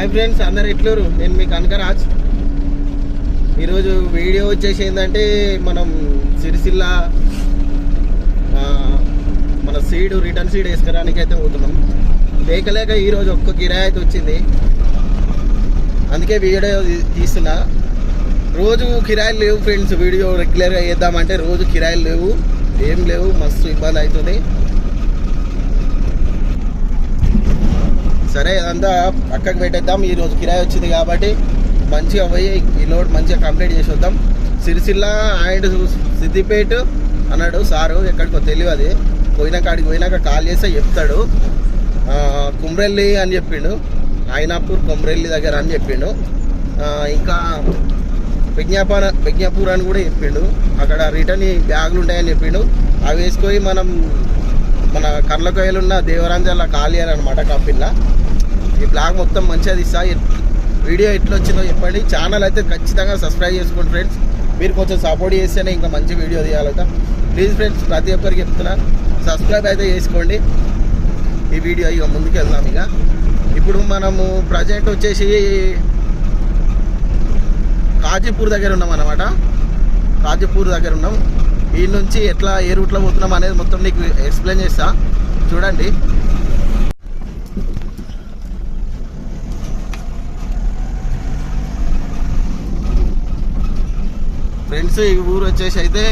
Hi friends అందరు ఎట్లూరు నేను మీకు అనకరాజ్ ఈరోజు వీడియో వచ్చేసి ఏంటంటే మనం సిరిసిల్ల మన సీడ్ రిటర్న్ సీడ్ వేసుకోవడానికి అయితే పోతున్నాం. లేక లేక ఈరోజు ఒక్క కిరాయి అయితే వచ్చింది. అందుకే వీడియో తీస్తున్నా. రోజు కిరాయిలు లేవు ఫ్రెండ్స్ వీడియో రెగ్యులర్గా వేద్దామంటే రోజు కిరాయిలు లేవు ఏం లేవు మస్తు ఇబ్బంది అవుతుంది. సరే అదంతా పక్కకు పెట్టేద్దాం. ఈరోజు కిరాయి వచ్చింది కాబట్టి మంచిగా పోయి ఈ లోడ్ మంచిగా కంప్లీట్ చేసి వద్దాం సిరిసిల్ల అండ్ సిద్దిపేట అన్నాడు సారు ఎక్కడికో తెలియదు అది. పోయినాక అక్కడికి పోయినాక కాల్ చేస్తే చెప్తాడు. కుమ్రెల్లి అని చెప్పిండు. అయినాపూర్ కుమ్రెల్లి దగ్గర అని చెప్పిండు. ఇంకా విజ్ఞాపన విజ్ఞాపూర్ అని కూడా చెప్పిండు. అక్కడ రిటర్న్ బ్యాగులు ఉంటాయని చెప్పిండు. అవి వేసుకొని మనం మన కర్లకొయ్యలు ఉన్న దేవరాంజాల ఖాళీ అని అనమాట కంపెనీలో ఈ బ్లాగ్ మొత్తం మంచిగా తీస్తా. వీడియో ఎట్లా వచ్చిందో చెప్పండి. ఛానల్ అయితే ఖచ్చితంగా సబ్స్క్రైబ్ చేసుకోండి ఫ్రెండ్స్ మీరు కొంచెం సపోర్ట్ చేస్తేనే ఇంకా మంచి వీడియో తీయాలట. ప్లీజ్ ఫ్రెండ్స్ ప్రతి ఒక్కరికి చెప్తున్నా సబ్స్క్రైబ్ అయితే చేసుకోండి. ఈ వీడియో ఇక ముందుకు వెళ్దాం ఇక ఇప్పుడు మనము ప్రజెంట్ వచ్చేసి కాజీపూర్ దగ్గర ఉన్నాం అనమాట కాజీపూర్ దగ్గర ఉన్నాం. ఈ నుంచి ఎట్లా ఏ రూట్లో పోతున్నాం అనేది మొత్తం నీకు ఎక్స్ప్లెయిన్ చేస్తా. చూడండి. ఫ్రెండ్స్ ఈ ఊరు వచ్చేసి అయితే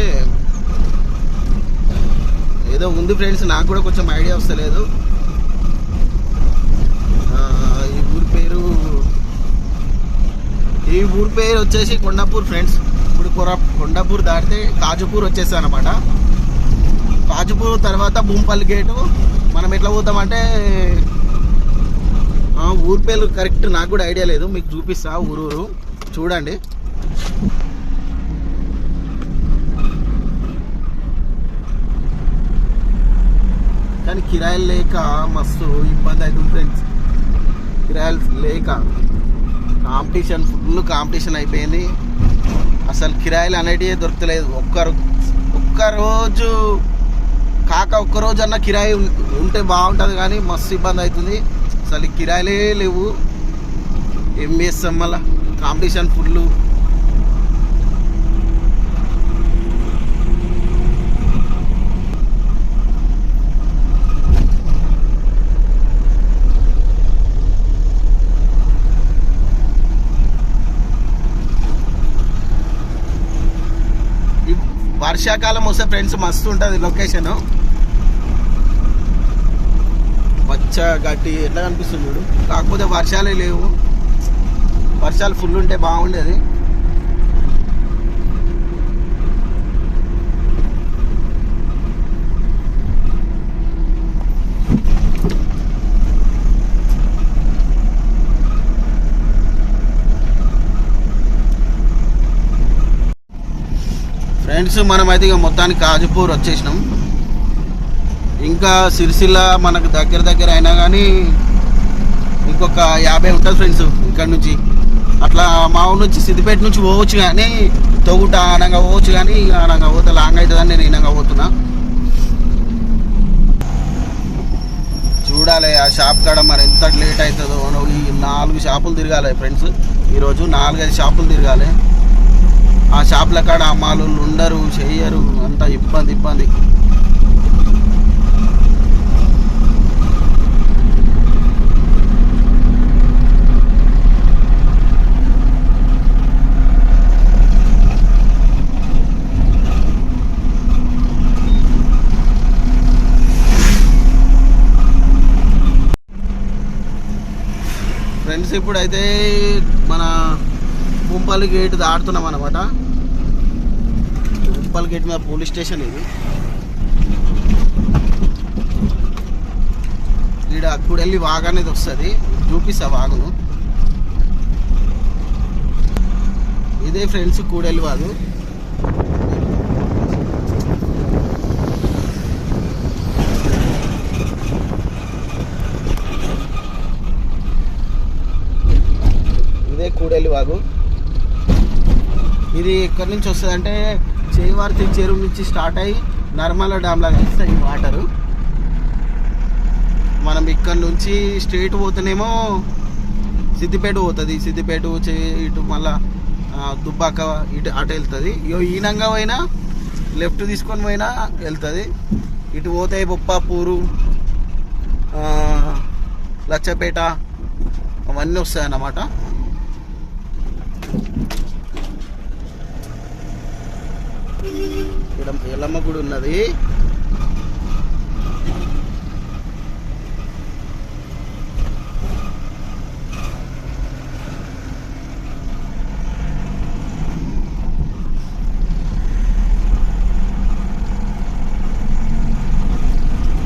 ఏదో ఉంది ఫ్రెండ్స్ నాకు కూడా కొంచెం ఐడియా వస్తలేదు. ఈ ఊరి పేరు ఈ ఊరి పేరు వచ్చేసి కొండాపూర్ ఫ్రెండ్స్. ఇప్పుడు కొర కొండాపూర్ దాటితే కాజుపూర్ వచ్చేసా అనమాట కాజుపూర్ తర్వాత భూంపల్లి గేటు. మనం ఎట్లా పోతామంటే ఊరి పేరు కరెక్ట్ నాకు కూడా ఐడియా లేదు. మీకు చూపిస్తా ఊరు ఊరు చూడండి. కానీ కిరాయిలు లేక మస్తు ఇబ్బంది అవుతుంది ఫ్రెండ్స్ కిరాయిలు లేక. కాంపిటీషన్ ఫుల్ కాంపిటీషన్ అయిపోయింది. అసలు కిరాయిలు అనేటివి దొరకలేదు ఒక్కరు ఒక్క రోజు కాక ఒక్క రోజు అన్న కిరాయి ఉం- ఉంటే బాగుంటుంది కానీ మస్తు ఇబ్బంది అవుతుంది. అసలు కిరాయిలే లేవు. ఏం చేస్తాం మళ్ళీ? కాంపిటీషన్ ఫుల్ ఈ వర్షాకాలం వస్తే ఫ్రెండ్స్ మస్తు ఉంటుంది లొకేషన్. పచ్చ గట్టి ఎట్లా కనిపిస్తుంది చూడు. కాకపోతే వర్షాలే లేవు. వర్షాలు ఫుల్ ఉంటే బాగుండేది. ఫ్రెండ్స్ మనమైతే ఇక మొత్తానికి కాజపూర్ వచ్చేసినాం. ఇంకా సిరిసిల్ల మనకు దగ్గర దగ్గర అయినా కానీ ఇంకొక యాభై ఉంటుంది ఫ్రెండ్స్ ఇక్కడ నుంచి. అట్లా మా ఊరు నుంచి సిద్దిపేట నుంచి పోవచ్చు కానీ తొగుట ఆనంగా పోవచ్చు కానీ ఆనంగా పోతే లాంగ్ అవుతుందని నేను ఇనంగా పోతున్నా. చూడాలి ఆ షాప్ కాడ మరి ఎంత లేట్ అవుతుందో. ఈ నాలుగు షాపులు తిరగాలి ఫ్రెండ్స్. ఈరోజు నాలుగైదు షాపులు తిరగాలి. ఆ షాప్ల కాడ అమ్మాలు ఉండరు చెయ్యరు అంత ఇబ్బంది ఇబ్బంది. ఫ్రెండ్స్ ఇప్పుడైతే మన కుంపల్లి గేట్ దాడుతున్నాం అనమాట కుంపల్లి గేట్ మీద పోలీస్ స్టేషన్ ఇది. ఈడ కూడెళ్ళి వాగ్ అనేది వస్తుంది. చూపిస్తా వాగును. ఇదే ఫ్రెండ్స్ కూడెళ్ళి వాగు. ఇదే కూడెళ్ళి వాగు. ఇది ఎక్కడి నుంచి వస్తుంది అంటే చేవార్తి చెరువు నుంచి స్టార్ట్ అయ్యి నర్మల డ్యామ్లా కలుస్తాయి ఈ వాటరు మనం ఇక్కడ నుంచి స్ట్రేట్ పోతేనేమో సిద్దిపేట పోతుంది. సిద్దిపేట వచ్చి ఇటు మళ్ళా దుబ్బాక ఇటు అటు వెళ్తుంది. ఇగో ఈనంగా పోయినా లెఫ్ట్ తీసుకొని పోయినా వెళ్తుంది. ఇటు పోతాయి బొప్పాపూరు లచ్చపేట అవన్నీ వస్తాయి అన్నమాట ఇక్కడ ఎల్లమ్మ గుడి ఉన్నది.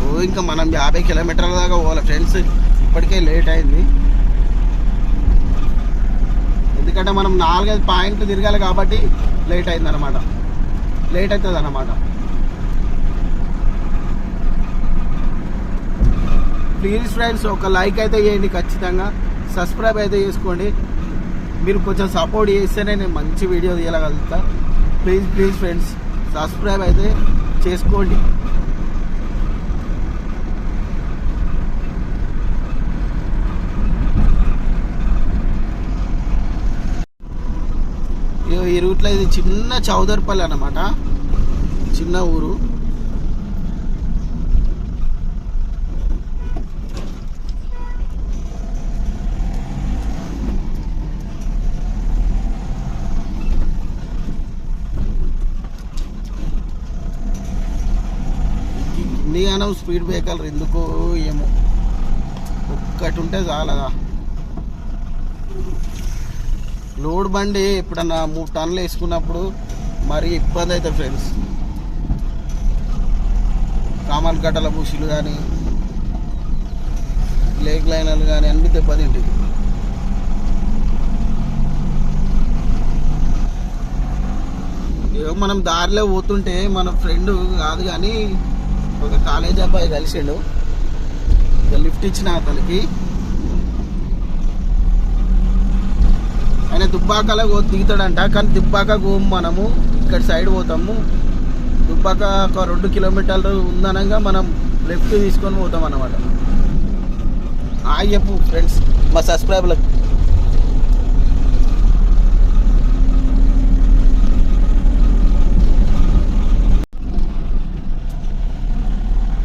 ఓ ఇంకా మనం యాభై కిలోమీటర్ల దాకా పోవాలి ఫ్రెండ్స్. ఇప్పటికే లేట్ అయింది. ఎందుకంటే మనం నాలుగైదు పాయింట్లు తిరగాలి కాబట్టి లేట్ అయింది అనమాట లేట్ అవుతుంది అన్నమాట. ప్లీజ్ ఫ్రెండ్స్ ఒక లైక్ అయితే చేయండి ఖచ్చితంగా. సబ్స్క్రైబ్ అయితే చేసుకోండి. మీరు కొంచెం సపోర్ట్ చేస్తేనే నేను మంచి వీడియో తీయగలుగుతా. ప్లీజ్ ప్లీజ్ ఫ్రెండ్స్ సబ్స్క్రైబ్ అయితే చేసుకోండి. ఈ రూట్లో ఇది చిన్న చౌదర్పల్లి అనమాట చిన్న ఊరు. ఇండియానం స్పీడ్ బ్రేకర్లు ఎందుకో ఏమో. ఒక్కటి ఉంటే చాలదా? లోడ్ బండి ఎప్పుడన్నా మూడు టన్నులు వేసుకున్నప్పుడు మరి ఇబ్బంది అవుతుంది ఫ్రెండ్స్. కామన్ గడ్డల బుషులు కానీ లేక్ లైనర్లు కానీ అన్ని దెబ్బతింటాయి. ఏదో మనం దారిలో పోతుంటే మన ఫ్రెండ్ కాదు కానీ ఒక కాలేజ్ అబ్బాయి కలిసిండు. లిఫ్ట్ ఇచ్చిన అతనికి. ఆయన దుబ్బాకలో దిగుతాడంట కానీ దుబ్బాక మనము ఇక్కడ సైడ్ పోతాము. దుబ్బాక ఒక రెండు కిలోమీటర్లు ఉందనగా మనం లెఫ్ట్ తీసుకొని పోతాం అన్నమాట. ఆ చెప్పు ఫ్రెండ్స్ మా సబ్స్క్రైబర్లకు.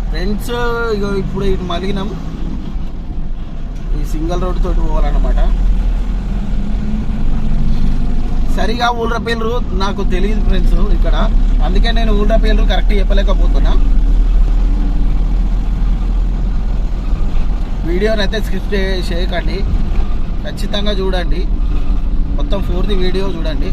ఫ్రెండ్స్ ఇగో ఇప్పుడు ఇటు మలిగినాం. ఈ సింగల్ రోడ్ తోటి పోవాలన్నమాట. సరిగా ఊళ్ళ పేర్లు నాకు తెలియదు ఫ్రెండ్స్ ఇక్కడ అందుకే నేను ఊళ్ళ పేర్లు కరెక్ట్ చెప్పలేకపోతున్నా. వీడియోని అయితే స్క్రిప్ట్ చేయకండి. ఖచ్చితంగా చూడండి. మొత్తం పూర్తి వీడియో చూడండి.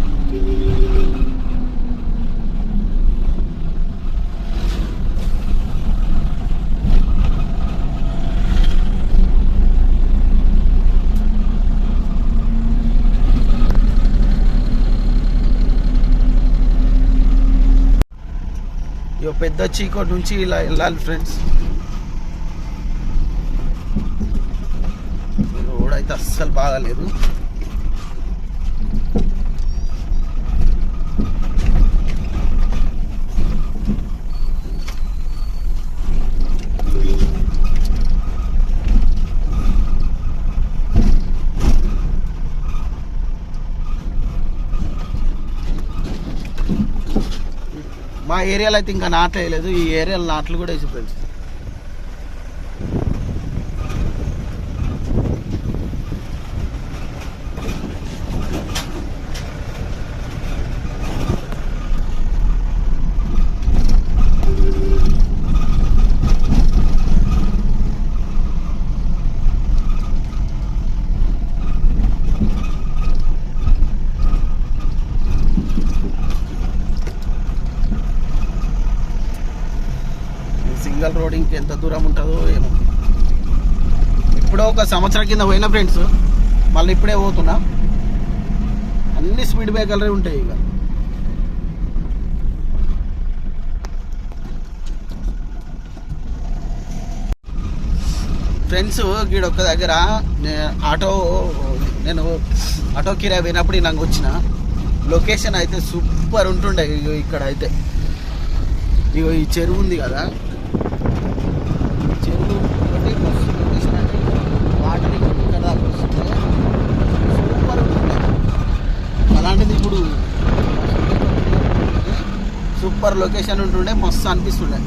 పెద్ద చీకోటి నుంచి ఇలా వెళ్ళాలి ఫ్రెండ్స్ రోడ్ అయితే అస్సలు బాగాలేదు. మా ఏరియాలో అయితే ఇంకా నాటలేదు. ఈ ఏరియాలో నాట్లు కూడా వేసి ఫ్రెండ్స్ ఎంత దూరం ఉంటుందో ఏమో. ఇప్పుడో ఒక సంవత్సరం కింద పోయిన ఫ్రెండ్స్ మళ్ళీ ఇప్పుడే పోతున్నా. అన్ని స్పీడ్ బ్రేకర్లే ఉంటాయి ఇక. ఫ్రెండ్స్ గీడ ఒక్క దగ్గర ఆటో నేను ఆటో కిరాయి పోయినప్పుడు నాకు వచ్చిన. లొకేషన్ అయితే సూపర్ ఉంటుండే ఇగో ఇక్కడ అయితే ఇగో ఈ చెరువు ఉంది కదా ఈ చెరువు ఒకటి మస్తు లొకేషన్ అంటే వాటర్ ఇక్కడ దాకా వస్తుంది సూపర్ లొకేషన్ ఉంటుండే మస్తు అనిపిస్తుండే.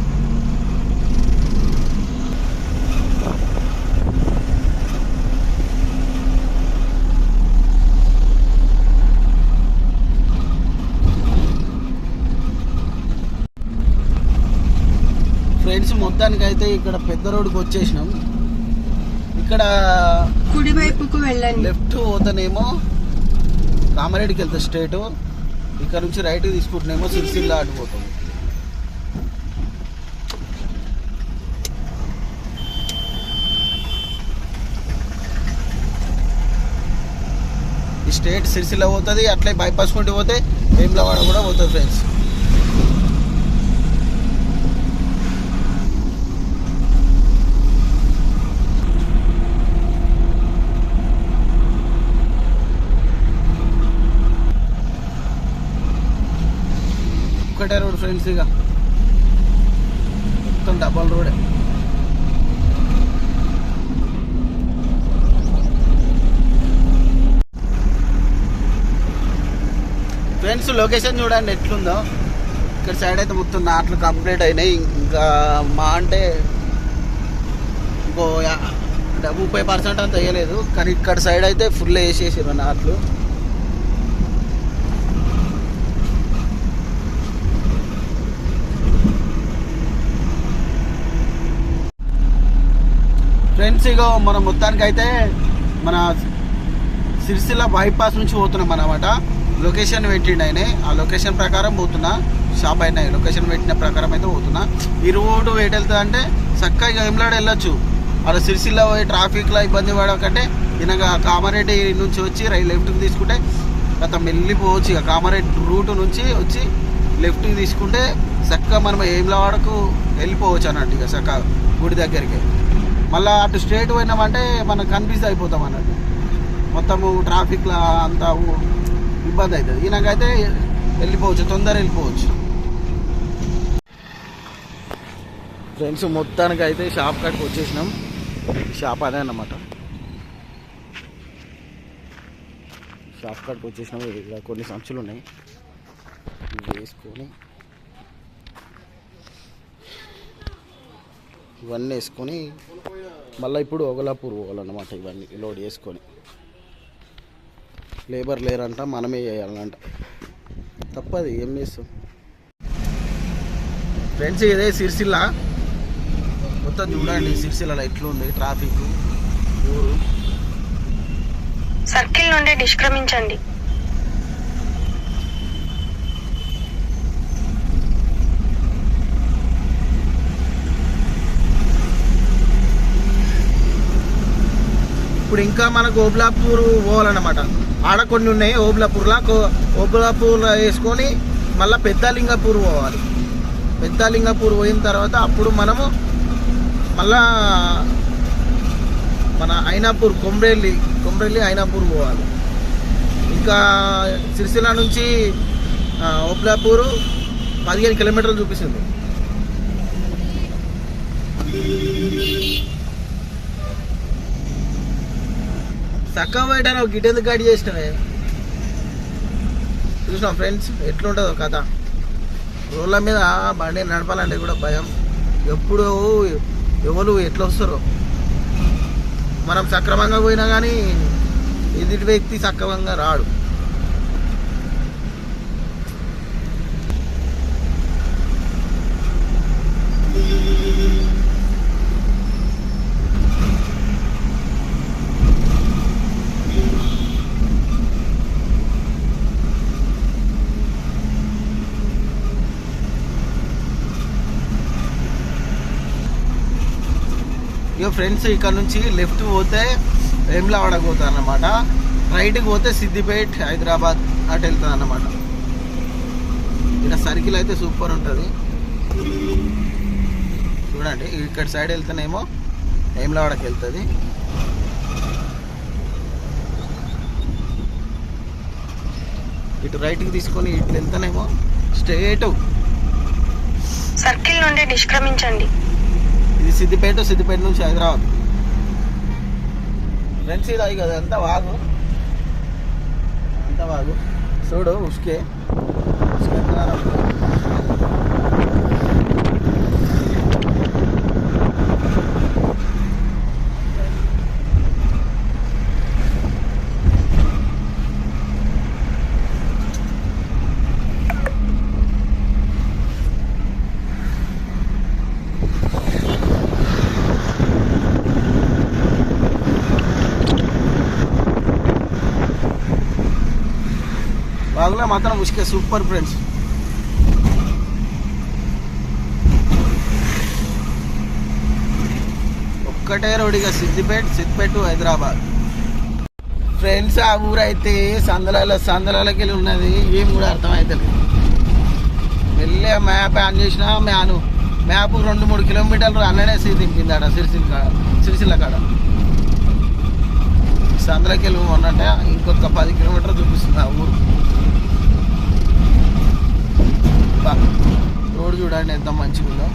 ఫ్రెండ్స్ మొత్తానికి అయితే ఇక్కడ పెద్ద రోడ్డుకి వచ్చేసినాం. ఇక్కడ కుడి వైపుకు వెళ్ళండి. లెఫ్ట్ పోతేనేమో కామారెడ్డికి వెళ్తా స్ట్రేట్. ఇక్కడ నుంచి రైట్ తీసుకుంటున్నామో సిరిసిల్ల అటు ఈ స్టేట్ సిరిసిల్ల పోతుంది అట్లే బైపాస్ కొంటే పోతే వేములవాడ కూడా పోతుంది ఫ్రెండ్స్ ఒక్కటే రోడ్ ఫ్రెండ్స్ ఇక. మొత్తం డబల్ రోడే ఫ్రెండ్స్ లొకేషన్ చూడండి ఎట్లుందో. ఇక్కడ సైడ్ అయితే మొత్తం నాట్లు కంప్లీట్ అయినాయి. ఇంకా మా అంటే ఇంకో ముప్పై పర్సెంట్ అంత వేయలేదు. కానీ ఇక్కడ సైడ్ అయితే ఫుల్ వేసేసారు నాట్లు. ఫ్రెండ్స్ ఇక మన మొత్తానికి అయితే మన సిరిసిల్ల బైపాస్ నుంచి పోతున్నాం అనమాట లొకేషన్ పెట్టిండు ఆయన. ఆ లొకేషన్ ప్రకారం పోతున్నా. షాప్ అయినా లొకేషన్ పెట్టిన ప్రకారం అయితే పోతున్నా. ఈ రోడ్డు ఎటు వెళ్తుంది అంటే చక్కగా ఎంలాడ వెళ్ళొచ్చు. అలా సిరిసిల్ల పోయి ట్రాఫిక్లో ఇబ్బంది పడకంటే ఇనగా కామారెడ్డి నుంచి వచ్చి రైలు లెఫ్ట్కి తీసుకుంటే గత వెళ్ళిపోవచ్చు ఇక కామారెడ్డి రూట్ నుంచి వచ్చి లెఫ్ట్కి తీసుకుంటే చక్కగా మనం ఏంలవాడకు వెళ్ళిపోవచ్చు అన్నట్టు ఇక చక్కగా గుడి దగ్గరికి. మళ్ళీ అటు స్ట్రేట్ పోయినామంటే మనం కన్ఫ్యూజ్ అయిపోతాం అన్నట్టు. మొత్తము ట్రాఫిక్లో అంతా ఇబ్బంది అవుతుంది ఈయనకైతే వెళ్ళిపోవచ్చు తొందర వెళ్ళిపోవచ్చు. ఫ్రెండ్స్ మొత్తానికి అయితే షాప్ కాడికి వచ్చేసినాం. షాప్ అదే అన్నమాట. షాప్ కాడికి వచ్చేసినాం. ఇక్కడ కొన్ని సంచులు ఉన్నాయి. వేసుకొని ఇవన్నీ వేసుకొని మళ్ళీ ఇప్పుడు ఒగలాపూర్ పోవాలన్నమాట ఇవన్నీ లోడ్ చేసుకొని. లేబర్ లేరంట మనమే చేయాలంట. తప్పది ఏం చేస్తాం? ఫ్రెండ్స్ ఇదే సిరిసిల్ల. మొత్తం చూడండి సిరిసిల్ల ఎట్లుంది ట్రాఫిక్. ఊరు సర్కిల్ నుండి నిష్క్రమించండి. ఇప్పుడు ఇంకా మనకు ఓబ్లాపూర్ పోవాలన్నమాట. ఆడ కొన్ని ఉన్నాయి ఓబ్లాపూర్లా కో- వేసుకొని మళ్ళీ పెద్దలింగపూర్ పోవాలి. పెద్దలింగపూర్ పోయిన తర్వాత అప్పుడు మనము మళ్ళా మన ఐనాపూర్ కొమ్రెల్లి కొమ్రేలి అయినాపూర్ పోవాలి. ఇంకా సిరిసిల్ల నుంచి ఓబులాపూరు ఓబ్లాపూర్ పదిహేను కిలోమీటర్లు చూపిస్తుంది. చక్కగా బయట నువ్వు గిటెందుకు గడి చేసినవే. చూసినాం ఫ్రెండ్స్? ఎట్లుంటుందో కథ. రోడ్ల మీద బండి నడపాలంటే కూడా భయం. ఎప్పుడు ఎవరు ఎట్లా వస్తారో. మనం సక్రమంగా పోయినా కానీ ఎదుటి వ్యక్తి సక్రమంగా రాడు. ఇక ఫ్రెండ్స్ ఇక్కడ నుంచి లెఫ్ట్ పోతే వేములవాడకు పోతారు అనమాట రైట్కి పోతే సిద్దిపేట్ హైదరాబాద్ అటు వెళ్తుంది అన్నమాట ఇక్కడ సర్కిల్ అయితే సూపర్ ఉంటుంది. చూడండి ఇక్కడ సైడ్ వెళ్తేనేమో వేములవాడకి వెళ్తుంది. ఇటు రైట్కి తీసుకొని ఇటు వెళ్తానేమో స్ట్రేట్. సర్కిల్ నుండి నిష్క్రమించండి. ఇది సిద్దిపేట సిద్దిపేట నుంచి హైదరాబాద్. ఫ్రెండ్స్ ఇది కదా ఎంత వాగు అంత వాగు చూడు ఉస్కే. ఉస్కే మాత్రం ఉసికే సూపర్ ఫ్రెండ్స్. ఒక్కటే రోడ్డుగా సిద్దిపేట సిద్దిపేట హైదరాబాద్. ఫ్రెండ్స్ ఆ ఊరైతే సందలాల సందలాలకి వెళ్ళి ఉన్నది. ఏం కూడా అర్థమవుతలేదు వెళ్ళే మ్యాప్ ఆన్ చేసినా మ్యాను. మ్యాప్ రెండు మూడు కిలోమీటర్లు అన్ననే సీ దింపింది ఆడ సిరిసిల్ కాడ సిరిసిల్ల కాడ. సందలకి వెళ్ళి ఉన్నట్టే ఇంకొక పది కిలోమీటర్లు చూపిస్తుంది ఆ ఊరు. బా రోడ్ చూడండి ఎంత మంచిగా ఉందో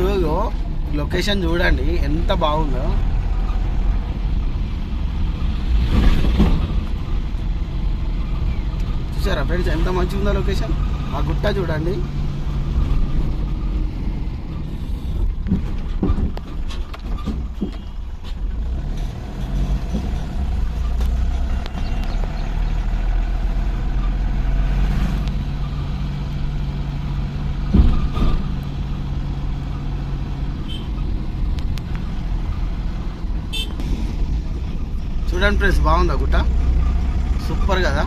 you ఇగో లొకేషన్ చూడండి ఎంత బాగుందో. చూసారా ఫ్రెండ్స్ ఎంత మంచిగా ఉందో లొకేషన్ ఆ గుట్ట చూడండి. చూడండి ఫ్రెండ్స్ బాగుందా గుట్ట? సూపర్ కదా.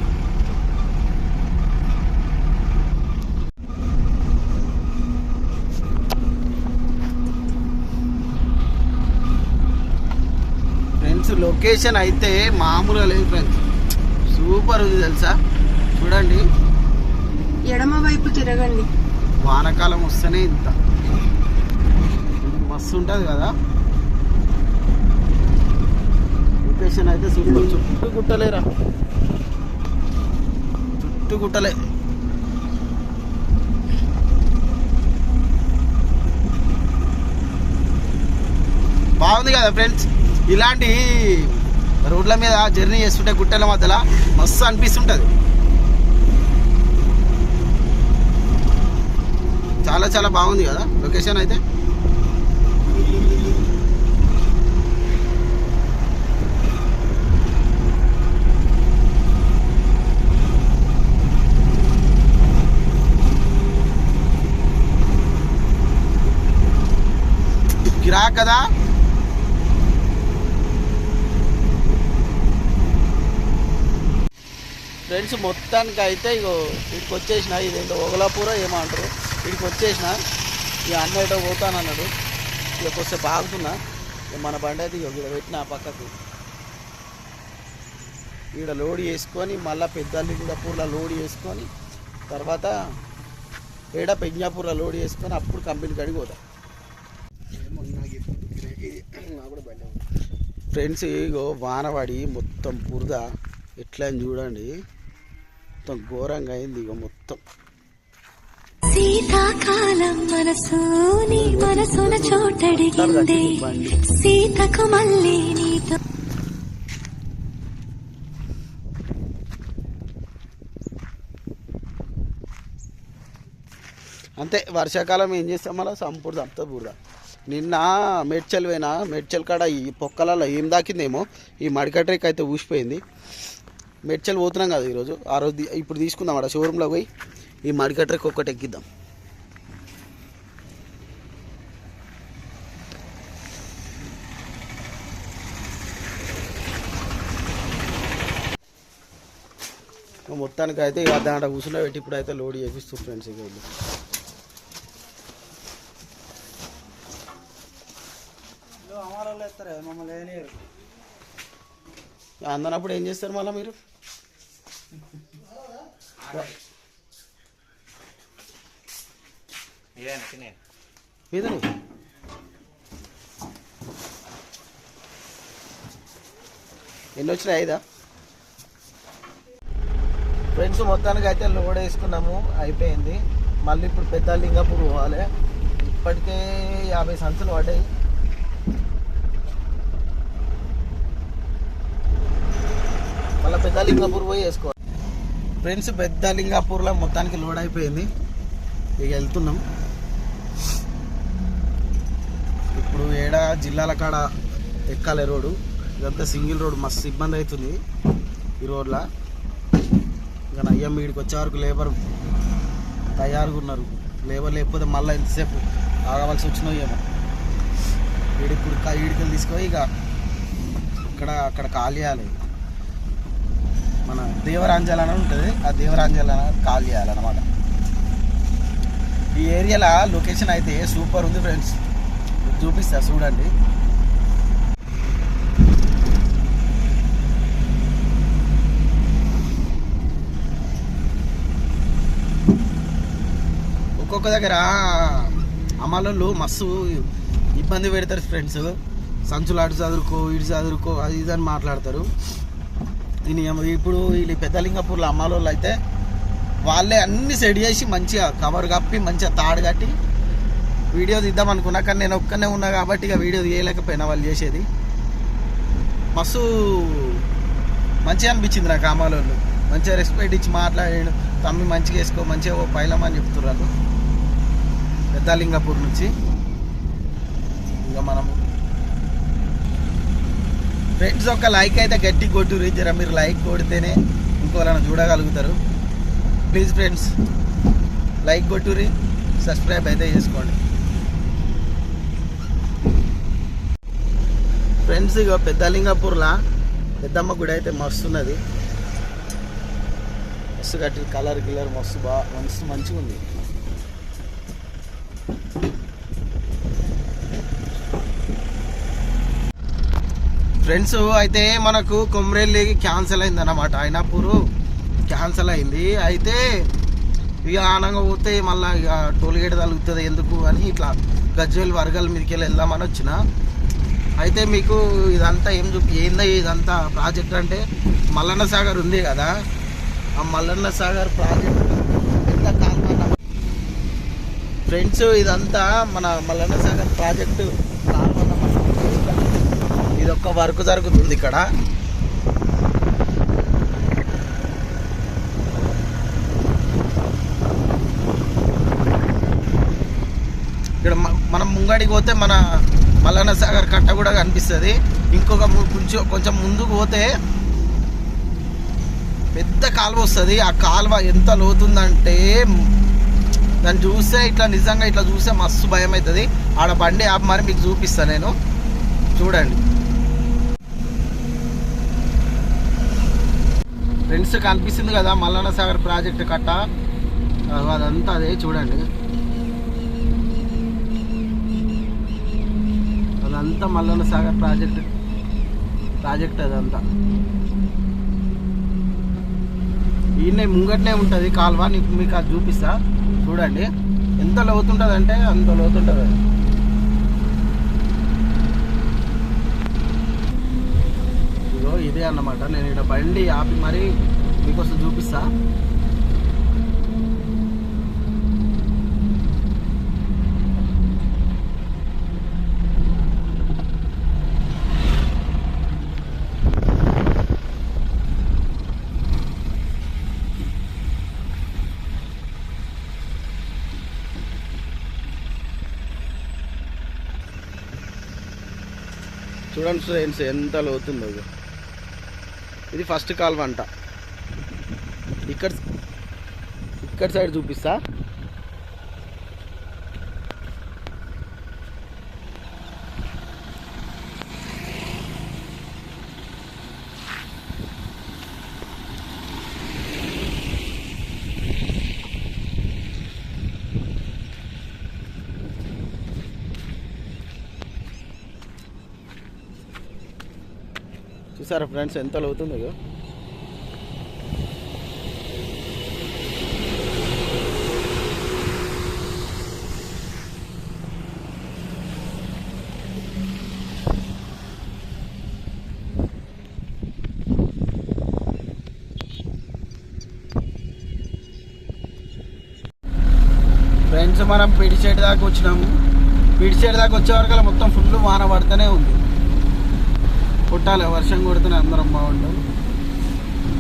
ఫ్రెండ్స్ లొకేషన్ అయితే మామూలుగా లేదు ఫ్రెండ్స్ సూపర్ ఉంది తెలుసా? చూడండి. ఎడమ వైపు తిరగండి. వానకాలం వస్తేనే ఇంత. మస్తు ఉంటుంది కదా? లొకేషన్ అయితే సూపర్ చుట్టూ గుట్టలేరా? చుట్టూ గుట్టలే. బాగుంది కదా ఫ్రెండ్స్? ఇలాంటి రోడ్ల మీద జర్నీ చేస్తుంటే గుట్టల మధ్యలో మస్తు అనిపిస్తుంటుంది. చాలా చాలా బాగుంది కదా లొకేషన్ అయితే? కదా. ఫ్రెండ్స్ మొత్తానికి అయితే ఇగో ఇక్కడికి వచ్చేసిన ఇదేంటో ఒగలాపూర ఏమో అంటారు. ఇక్కడికి వచ్చేసిన ఇక అన్నయ్యతో పోతానన్నాడు ఇక కొద్దిసేపు బాగుతున్నా మన బండి అయితే ఇక పెట్టిన ఆ పక్కకు. ఈడ లోడ్ చేసుకొని మళ్ళీ పెద్దల్లి కూడా పూర్లో లోడ్ చేసుకొని తర్వాత ఏడ పెజ్ఞాపూర్లో లోడ్ చేసుకొని అప్పుడు కంపెనీ కడిగి పోతా. ఫ్రెండ్స్ ఇగో వానవాడి మొత్తం బురద ఎట్లా అని చూడండి. మొత్తం ఘోరంగా అయింది ఇగో మొత్తం. శీతాకాలం మనసు నీ మనసున చోటడిగింది. సీతకు మళ్ళీ నీతో అంతే వర్షాకాలం ఏం చేస్తాం మళ్ళీ? సంపూర్ణ అంతా బురద. నిన్న మేడ్చల్ పోయినా మేడ్చల్ కాడ ఈ పొక్కలలో ఏం దాకిందేమో ఈ మడికట్రేక్ అయితే ఊసిపోయింది. మెడ్చల్ పోతున్నాం కదా ఈరోజు ఆ రోజు ఇప్పుడు తీసుకుందాం అక్కడ షోరూంలో పోయి ఈ మడికట్రేక్ ఒక్కటి ఎక్కిద్దాం. మొత్తానికి అయితే ఇక దాంట్లో కూర్చున్న పెట్టి ఇప్పుడు అయితే లోడ్ చేపిస్తూ ఫ్రెండ్స్ ఇక వీళ్ళు అందనప్పుడు ఏం చేస్తారు మళ్ళీ మీరు? మీద ఎన్ని వచ్చినాయి ఐదా? ఫ్రెండ్స్ మొత్తానికి అయితే లోడ్ వేసుకున్నాము అయిపోయింది. మళ్ళీ ఇప్పుడు పెద్ద లింగపూర్ పోవాలి. ఇప్పటికే యాభై సంచులు పడ్డాయి. మళ్ళీ పెద్ద లింగాపూర్ పోయి వేసుకోవాలి. ఫ్రెండ్స్ పెద్ద లింగాపూర్లో మొత్తానికి లోడ్ అయిపోయింది. ఇక వెళ్తున్నాం. ఇప్పుడు ఏడ జిల్లాల కాడ ఎక్కాలి రోడ్డు. ఇదంతా సింగిల్ రోడ్ మస్తు ఇబ్బంది అవుతుంది ఈ రోడ్లో. ఇంకా అయ్యమ్మ వీడికి వచ్చే వరకు లేబర్ తయారుగా ఉన్నారు. లేబర్ లేకపోతే మళ్ళీ ఎంతసేపు ఆగవలసి వచ్చినాయి ఏమో. వీడికి ఇప్పుడు వీడికి తీసుకొని ఇక ఇక్కడ అక్కడ ఖాళీ చేయాలి మన దేవరాంజల్ అని ఉంటుంది. ఆ దేవరాంజల్ కాల్ చేయాలన్నమాట. ఈ ఏరియాలో లొకేషన్ అయితే సూపర్ ఉంది ఫ్రెండ్స్. చూపిస్తా చూడండి. ఒక్కొక్క దగ్గర అమలు మస్తు ఇబ్బంది పెడతారు ఫ్రెండ్స్. సంచులు అటు చదువుకో ఇటు చదువుకో అది ఇది అని మాట్లాడతారు. దీని ఇప్పుడు వీళ్ళు పెద్దలింగపూర్లో అమ్మాలోళ్ళు అయితే వాళ్ళే అన్ని సెట్ చేసి మంచిగా కవర్ కప్పి మంచిగా తాడు కట్టి వీడియో తీద్దాం అనుకున్నా కానీ నేను ఒక్కనే ఉన్నా కాబట్టి ఇక వీడియో తీయలేకపోయినా వాళ్ళు చేసేది. మస్తు మంచిగా అనిపించింది నాకు అమ్మాలోళ్ళు. మంచిగా రెస్పెక్ట్ ఇచ్చి మాట్లాడాడు తమ్మి మంచిగా వేసుకో మంచిగా ఓ పైలమని చెప్తున్నారు పెద్దలింగపూర్ నుంచి. ఇక మనము ఫ్రెండ్స్ ఒక లైక్ అయితే గట్టి కొట్టురు జర మీరు లైక్ కొడితేనే ఇంకోళ్ళని చూడగలుగుతారు. ప్లీజ్ ఫ్రెండ్స్ లైక్ కొట్టురి సబ్స్క్రైబ్ అయితే చేసుకోండి. ఫ్రెండ్స్ ఇక పెద్దలింగపూర్లా పెద్దమ్మ గుడి అయితే మస్తు ఉన్నది మస్తు కట్టి కలర్ గిల్లర్ మస్తు బాగా మస్తు మంచిగా ఉంది ఫ్రెండ్స్ అయితే మనకు కొమ్రెల్లి క్యాన్సిల్ అయింది అన్నమాట అయినప్పుడు క్యాన్సిల్ అయింది. అయితే ఇక ఆనంగా పోతే మళ్ళీ ఇక టోల్గేట్ తగులుతుంది ఎందుకు అని ఇట్లా గజ్వేల్ వర్గాల మీదకి వెళ్ళి వెళ్దామని వచ్చిన. అయితే మీకు ఇదంతా ఏం చూపి ఏందో ఇదంతా ప్రాజెక్ట్ అంటే మల్లన్న సాగర్ ఉంది కదా. ఆ మల్లన్న సాగర్ ప్రాజెక్ట్ ఎంత కాల్వన ఫ్రెండ్స్ ఇదంతా మన మల్లన్న సాగర్ ప్రాజెక్టు. ఇది ఒక్క వర్క్ జరుగుతుంది ఇక్కడ. ఇక్కడ మనం ముంగడికి పోతే మన మల్లన్న సాగర్ కట్ట కూడా కనిపిస్తుంది. ఇంకొక కొంచెం కొంచెం ముందుకు పోతే పెద్ద కాలువ వస్తుంది. ఆ కాలువ ఎంత లోతుందంటే దాన్ని చూస్తే ఇట్లా నిజంగా ఇట్లా చూస్తే మస్తు భయం అవుతుంది ఆడ బండి యాప్ మరి మీకు చూపిస్తాను నేను. చూడండి. ఫ్రెండ్స్ కనిపిస్తుంది కదా మల్లన్న సాగర్ ప్రాజెక్ట్ కట్ట. అదంతా అదే చూడండి. అదంతా మల్లన్న సాగర్ ప్రాజెక్ట్ ప్రాజెక్ట్ అదంతా. ఈయన ముంగట్నే ఉంటుంది కాలువ నీకు మీకు అది చూపిస్తా. చూడండి. ఎంత లోతుంటుంది అంటే అంత లోతుంటుంది. అది ఇదిగో ఇదే అన్నమాట. నేను ఇక్కడ బండి ఆపి మరి మీకోసం చూపిస్తా. చూడండి ఫ్రెండ్స్ ఎంత లోతుందో ఇది ఫస్ట్ కాల్వ అంట ఇక్కడ ఇక్కడ సైడ్ చూపిస్తా. చూసారా ఫ్రెండ్స్ ఎంత అవుతుందో ఫ్రెండ్స్ మనం పిడిచేటి దాకా వచ్చినాము. పిడిచేటి దాకా వచ్చే వరకు మొత్తం ఫుల్ వాన పడుతూనే ఉంది. కొట్టాలి వర్షం కొడుతూనే అందరం బాగుండు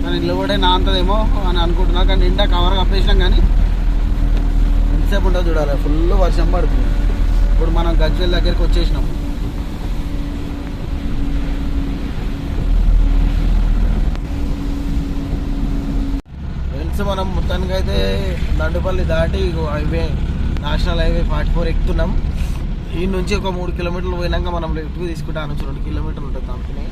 కానీ ఇల్లు కూడా నాంతదేమో అని అనుకుంటున్నా. కానీ నిండా కవర్ కప్పేసినాం కానీ ఎంతసేపు ఉంటుందో చూడాలి. ఫుల్ వర్షం పడుతుంది. ఇప్పుడు మనం గజ్వేల్ దగ్గరికి వచ్చేసినాం. ఫ్రెండ్స్ మనం మొత్తానికైతే దండుపల్లి దాటి highway national highway forty four ఎక్కుతున్నాం. ఈ నుంచి ఒక మూడు కిలోమీటర్లు పోయినాక మనం లెఫ్ట్కి ఆ నుంచి రెండు కిలోమీటర్లు ఉంటుంది కంపెనీ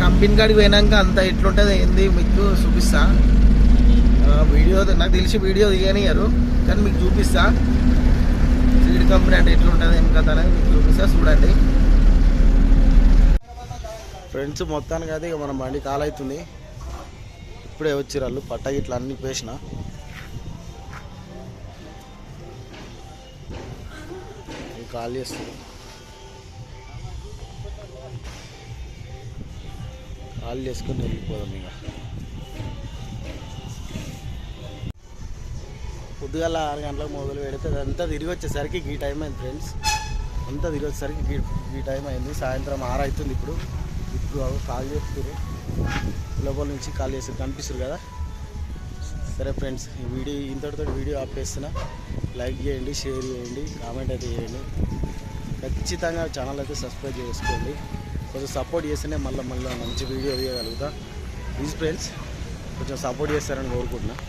కంపెనీ కాడికి పోయినాక అంత ఎట్లుంటుంది ఏంది మీకు చూపిస్తా. వీడియో నాకు తెలిసి వీడియో దిగనియరు కానీ మీకు చూపిస్తా. సీడ్ కంపెనీ అంటే ఎట్లుంటుంది ఏం కథ అనేది మీకు చూపిస్తా చూడండి. ఫ్రెండ్స్ మొత్తానికి అయితే ఇక మన బండి కాల్ అవుతుంది ఇప్పుడే వచ్చిర్రు వాళ్ళు పట్ట ఇట్లా అన్ని పేసిన. కాల్ చేస్తుంది కాల్ చేసుకొని వెళ్ళిపోదాం ఇక. పొద్దుగాల ఆరు గంటలకు మొదలు పెడితే అంతా తిరిగి వచ్చేసరికి ఈ టైం అయింది ఫ్రెండ్స్ అంతా తిరిగి వచ్చేసరికి ఈ ఈ టైం అయింది. సాయంత్రం ఆరు అవుతుంది ఇప్పుడు. ఇప్పుడు కాల్ చేస్తారు లోపల నుంచి కాల్ చేస్తారు కనిపిస్తారు కదా. సరే ఫ్రెండ్స్ ఈ వీడియో ఇంతటితో వీడియో ఆపేస్తున్నా లైక్ చేయండి షేర్ చేయండి కామెంట్ అయితే చేయండి. ఖచ్చితంగా ఛానల్ అయితే సబ్స్క్రైబ్ చేసుకోండి. కొంచెం సపోర్ట్ చేస్తేనే మళ్ళీ మళ్ళీ మంచి వీడియో తీయగలుగుతా. ప్లీజ్ ఫ్రెండ్స్ కొంచెం సపోర్ట్ చేస్తారని కోరుకుంటున్నాను